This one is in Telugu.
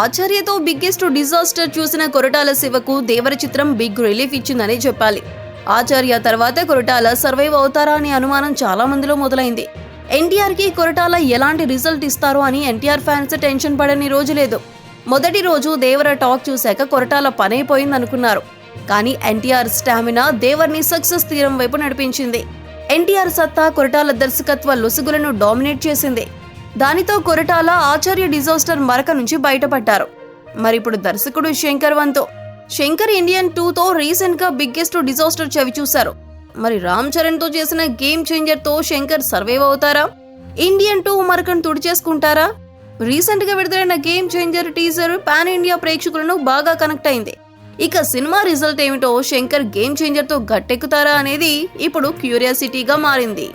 ఆచార్యతో బిగ్గెస్ట్ డిజాస్టర్ చూసిన కొరటాల శివకు దేవర చిత్రం బిగ్ రిలీఫ్ ఇచ్చిందని చెప్పాలి. ఆచార్య తర్వాత కొరటాల సర్వైవ్ అవుతారా అనే అనుమానం చాలా మందిలో మొదలైంది. ఎన్టీఆర్కి కొరటాల ఎలాంటి రిజల్ట్ ఇస్తారో అని ఎన్టీఆర్ ఫ్యాన్స్ టెన్షన్ పడని రోజు లేదు. మొదటి రోజు దేవర టాక్ చూశాక కొరటాల పనైపోయిందనుకున్నారు కానీ ఎన్టీఆర్ స్టామినా దేవర్ని సక్సెస్ తీరం వైపు నడిపించింది. ఎన్టీఆర్ సత్తా కొరటాల దర్శకత్వ లొసుగులను డామినేట్ చేసింది. దానితో కొరటాల ఆచార్య డిజాస్టర్ మరక నుంచి బయటపడ్డారు. మరి ఇప్పుడు దర్శకుడు శంకర్ వన్తో శంకర్ ఇండియన్ టూతో రీసెంట్గా బిగ్గెస్ట్ డిజాస్టర్ చవి చూశారు. మరి రామ్ చరణ్తో చేసిన గేమ్ చేంజర్తో శంకర్ సర్వైవ్ అవుతారా? ఇండియన్ టూ మరకను తుడిచేసుకుంటారా? రీసెంట్గా విడుదలైన game changer teaser pan India ప్రేక్షకులను బాగా కనెక్ట్ అయింది. ఇక సినిమా రిజల్ట్ ఏమిటో శంకర్ గేమ్ చేంజర్తో గట్టెక్కుతారా అనేది ఇప్పుడు క్యూరియాసిటీగా మారింది.